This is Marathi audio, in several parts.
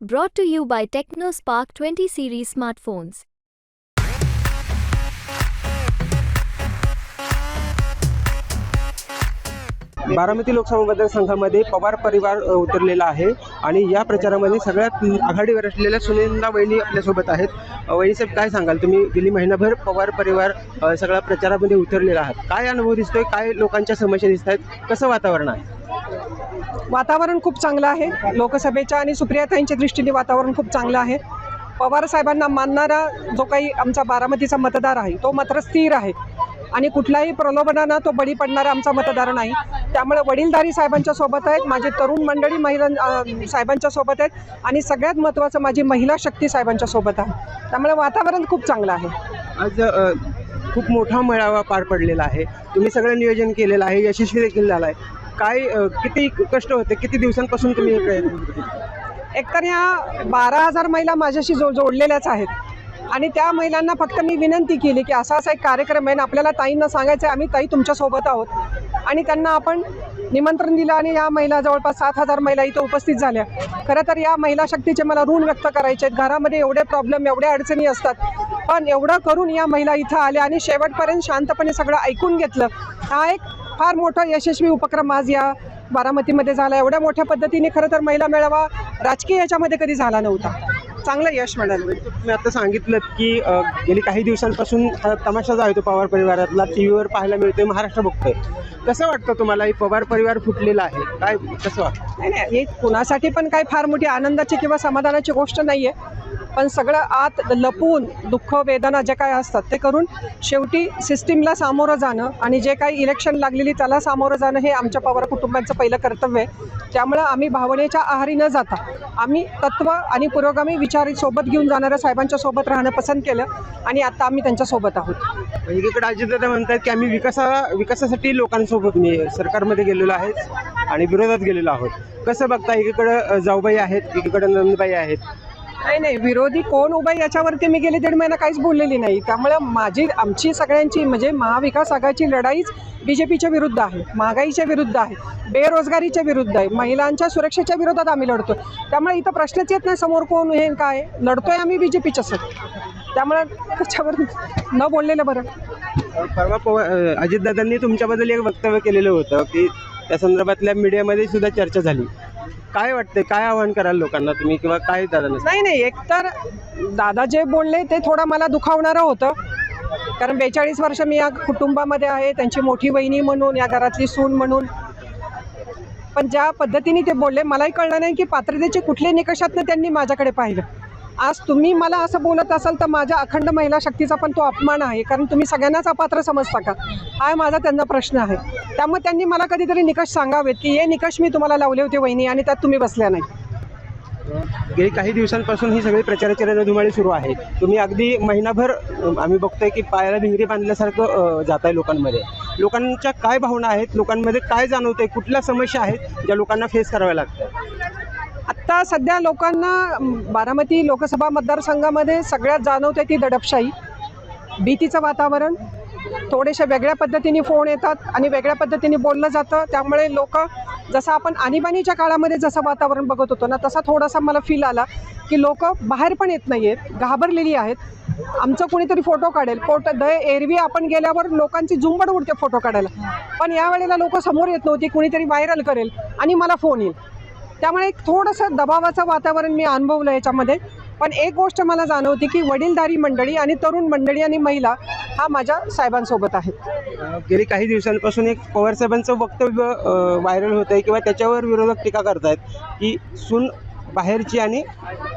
Brought to you by TechnoSpark 20 series smartphones. Baramati Lok Sabha मतदारसंघामध्ये पवार परिवार उतरलेला आहे आणि या प्रचारामध्ये सगळ्यात आघाडीवर असलेल्या सुनिंदा वहिनी आपल्यासोबत आहेत. वहिनी वहिनीसाहेब काय सांगाल? तुम्ही गेली महिनाभर पवार परिवार सगळ्या प्रचारामध्ये उतरलेला आहात. काय अनुभव दिसतोय? काय लोकांच्या समस्या दिसत आहेत कसं वातावरण आहे? वातावरण खूप चांगलं आहे. लोकसभेच्या आणि सुप्रियाताईंच्या दृष्टीने वातावरण खूप चांगलं आहे. पवार साहेबांना मानणारा जो काही आमचा बारामतीचा मतदार आहे तो मात्र स्थिर आहे. आणि कुठल्याही प्रलोभनानं तो बळी पडणारा आमचा मतदार नाही. त्यामुळे वडीलधारी साहेबांच्या सोबत आहेत माझी तरुण मंडळी महिला साहेबांच्या सोबत आहेत आणि सगळ्यात महत्त्वाचं माझी महिला शक्ती साहेबांच्या सोबत आहे. त्यामुळे वातावरण खूप चांगलं आहे. आज खूप मोठा मेळावा पार पडलेला आहे. तुम्ही सगळं नियोजन केलेलं आहे यशस्वी देखील झाला आहे काय किती कष्ट होते किती दिवसांपासून तुम्ही हे प्रयत्न एकतर ह्या बारा हजार महिला माझ्याशी जो जोडलेल्याच आहेत. आणि त्या महिलांना फक्त मी विनंती केली की असा असा एक कार्यक्रम आहे आणि आपल्याला ताईंना सांगायचं आहे आम्ही ताई तुमच्यासोबत आहोत. आणि त्यांना आपण निमंत्रण दिलं आणि या महिला जवळपास सात हजार महिला इथं उपस्थित झाल्या. खरं तर या महिला शक्तीचे मला ऋण व्यक्त करायचे आहेत. घरामध्ये एवढे प्रॉब्लेम एवढ्या अडचणी असतात. पण एवढं करून या महिला इथं आल्या आणि शेवटपर्यंत शांतपणे सगळं ऐकून घेतलं. हा एक फार मोठा यशस्वी उपक्रम आज या बारामतीमध्ये झाला. एवढ्या मोठ्या पद्धतीने खरं तर महिला मेळावा राजकीय याच्यामध्ये कधी झाला नव्हता. चांगलं यश मिळालं. तुम्ही आता सांगितलं की गेली काही दिवसांपासून हा तमाशा जो आहे तो पवार परिवारातला टी व्हीवर पाहायला मिळतोय महाराष्ट्र बघतोय. कसं वाटतं तुम्हाला? ही पवार परिवार फुटलेला आहे. काय कसं वाटतं? नाही नाही हे कुणासाठी पण काही फार मोठी आनंदाची किंवा समाधानाची गोष्ट नाही आहे पण सगळं आत लपवून दुःख वेदना जे काय असतात ते करून शेवटी सिस्टीमला सामोरं जाणं आणि जे काही इलेक्शन लागलेली त्याला सामोरं जाणं हे आमच्या पवार कुटुंबांचं पहिलं कर्तव्य आहे. त्यामुळं आम्ही भावनेच्या आहारी न जाता आम्ही तत्त्व आणि पुरोगामी विचार सोबत घेऊन जाणाऱ्या साहेबांच्या सोबत राहणं पसंत केलं आणि आता आम्ही त्यांच्यासोबत आहोत. म्हणजे एकीकडे अजितदादा म्हणतात की आम्ही विकासा विकासासाठी लोकांसोबत मी सरकारमध्ये गेलेलो आहे आणि विरोधात गेलेलो आहोत. कसं बघता एकीकडं जाऊबाई आहेत एकीकडं नंदबाई आहेत. नाही नाही विरोधी कोण उभा याच्यावरती मी गेले दीड महिना काहीच बोललेली नाही. त्यामुळे माझी आमची सगळ्यांची म्हणजे महाविकास आघाडीची लढाईच बी जे पीच्या विरुद्ध आहे महागाईच्या विरुद्ध आहे बेरोजगारीच्या विरुद्ध आहे महिलांच्या सुरक्षेच्या विरोधात आम्ही लढतो. त्यामुळे इथं प्रश्नच येत नाही समोर कोण हे काय लढतोय आम्ही बी जे पीच्याच त्यामुळे त्याच्यावर न बोललेलं बरं. परवा पवार अजितदादांनी तुमच्याबद्दल एक वक्तव्य केलेलं होतं की त्या संदर्भातल्या मीडियामध्ये सुद्धा चर्चा झाली. काय वाटते काय आवाहन कराल लोकांना तुम्ही किंवा काय दादा नाही नाही एकतर दादा जे बोलले ते थोडं मला दुखावणारं होतं. कारण बेचाळीस वर्ष मी या कुटुंबामध्ये आहे त्यांची मोठी बहिणी म्हणून या घरातली सून म्हणून. पण ज्या पद्धतीने ते बोलले मलाही कळलं नाही की पात्रतेचे कुठले निकषातनं त्यांनी माझ्याकडे पाहिलं. आज तुम्ही मला असं बोलत असाल तर माझ्या अखंड महिला शक्तीचा पण तो अपमान आहे. कारण तुम्ही सगळ्यांनाच अपात्र समजता का? हा माझा त्यांना प्रश्न आहे. त्यामुळे त्यांनी मला कधीतरी निकष सांगावेत की हे निकष मी तुम्हाला लावले होते वहिनी आणि त्यात तुम्ही बसल्या नाही गेली काही दिवसांपासून ही सगळी प्रचाराची रणधुमाळी सुरू आहे. तुम्ही अगदी महिनाभर आम्ही बघतोय की पायाला भिंगरी बांधल्यासारखं जात आहे लोकांमध्ये. लोकांच्या काय भावना आहेत? लोकांमध्ये काय जाणवतंय? कुठल्या समस्या आहेत ज्या लोकांना फेस कराव्या लागतात? आत्ता सध्या लोकांना बारामती लोकसभा मतदारसंघामध्ये सगळ्यात जाणवते ती दडपशाही. भीतीचं वातावरण थोडेसे वेगळ्या पद्धतीने फोन येतात आणि वेगळ्या पद्धतीने बोललं जातं. त्यामुळे लोक जसं आपण आणीबाणीच्या काळामध्ये जसं वातावरण बघत होतो ना तसा थोडासा मला फील आला की लोक बाहेर पण येत नाही आहेत घाबरलेली आहेत. आमचं कोणीतरी फोटो काढेल. फोटो द एरवी आपण गेल्यावर लोकांची झुंबड उडते फोटो काढायला. पण यावेळेला लोक समोर येत नव्हती कुणीतरी व्हायरल करेल आणि मला फोन येईल. त्यामुळे एक थोडंसं दबावाचं वातावरण मी अनुभवलं याच्यामध्ये. पण एक गोष्ट मला जाणवती की वडीलधारी मंडळी आणि तरुण मंडळी आणि महिला हा माझ्या साहेबांसोबत आहेत अ, गेली काही दिवसांपासून एक पवार साहेबांचं वक्तव्य व्हायरल होत आहे किंवा त्याच्यावर विरोधक टीका करतायत की सून बाहेरची आणि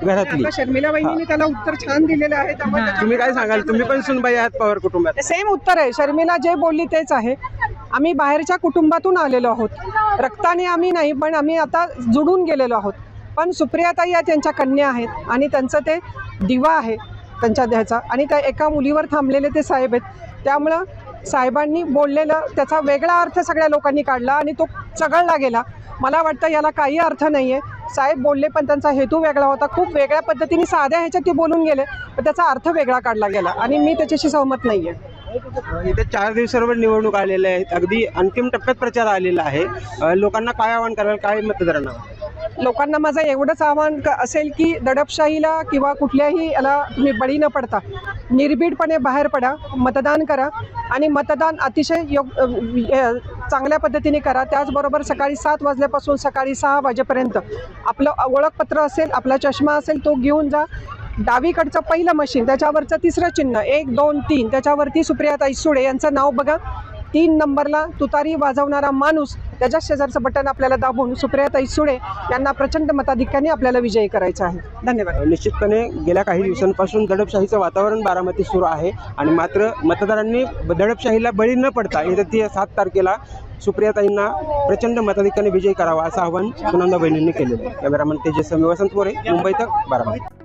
घरातली. शर्मिला वहिनीने त्याला उत्तर छान दिलेलं आहे तुम्ही काय सांगाल? तुम्ही पण सुनबाई आहात पवार कुटुंबात. सेम उत्तर आहे. शर्मिला जे बोलली तेच आहे. आम्ही बाहेरच्या कुटुंबातून आलेलो आहोत. रक्ताने आम्ही नाही पण आम्ही आता जुडून गेलेलो आहोत. पण सुप्रियाताई या त्यांच्या कन्या आहेत आणि त्यांचं ते दिवा आहे त्यांच्या ह्याचा. आणि त्या एका मुलीवर थांबलेले ते साहेब आहेत. त्यामुळं साहेबांनी बोललेलं त्याचा वेगळा अर्थ सगळ्या लोकांनी काढला आणि तो चघळला गेला. मला वाटतं याला काही अर्थ नाही आहे साहेब बोलले पण त्यांचा हेतू वेगळा होता. खूप वेगळ्या पद्धतीने साध्या ह्याच्यात ते बोलून गेले पण त्याचा अर्थ वेगळा काढला गेला. आणि मी त्याच्याशी सहमत नाही आहे इथे चार दिवसांवर निवडणूक आलेल्या आहेत. अगदी अंतिम टप्प्यात प्रचार आलेला आहे. लोकांना काय आवाहन कराल काय मतदारांना? लोकांना माझं एवढंच आव्हान असेल की दडपशाहीला किंवा कुठल्याही याला तुम्ही बळी न पडता निर्भीडपणे बाहेर पडा मतदान करा आणि मतदान अतिशय योग चांगल्या पद्धतीने करा. त्याचबरोबर सकाळी सात वाजल्यापासून सकाळी सहा वाजेपर्यंत आपलं ओळखपत्र असेल आपला चष्मा असेल तो घेऊन जा. डावीकडचं पहिलं मशीन त्याच्यावरचं तिसरं चिन्ह एक दोन तीन. त्याच्यावरती सुप्रियाताई सुळे यांचं नाव बघा. तीन नंबरला तुतारी वाजवणारा माणूस त्याच्या शेजारचं बटन आपल्याला दाबून सुप्रियाताई सुळे यांना प्रचंड मताधिक्याने आपल्याला विजयी करायचा आहे. धन्यवाद. निश्चितपणे गेल्या काही दिवसांपासून दडपशाहीचं वातावरण बारामती सुरू आहे आणि मात्र मतदारांनी दडपशाहीला बळी न पडता येत्या सात तारखेला सुप्रियाताईंना प्रचंड मताधिक्याने विजयी करावा असं आवाहन सुनंदा बहिणींनी केलेलं आहे. कॅमेरामन तेजस वसंत मोरे मुंबई तक बारामती.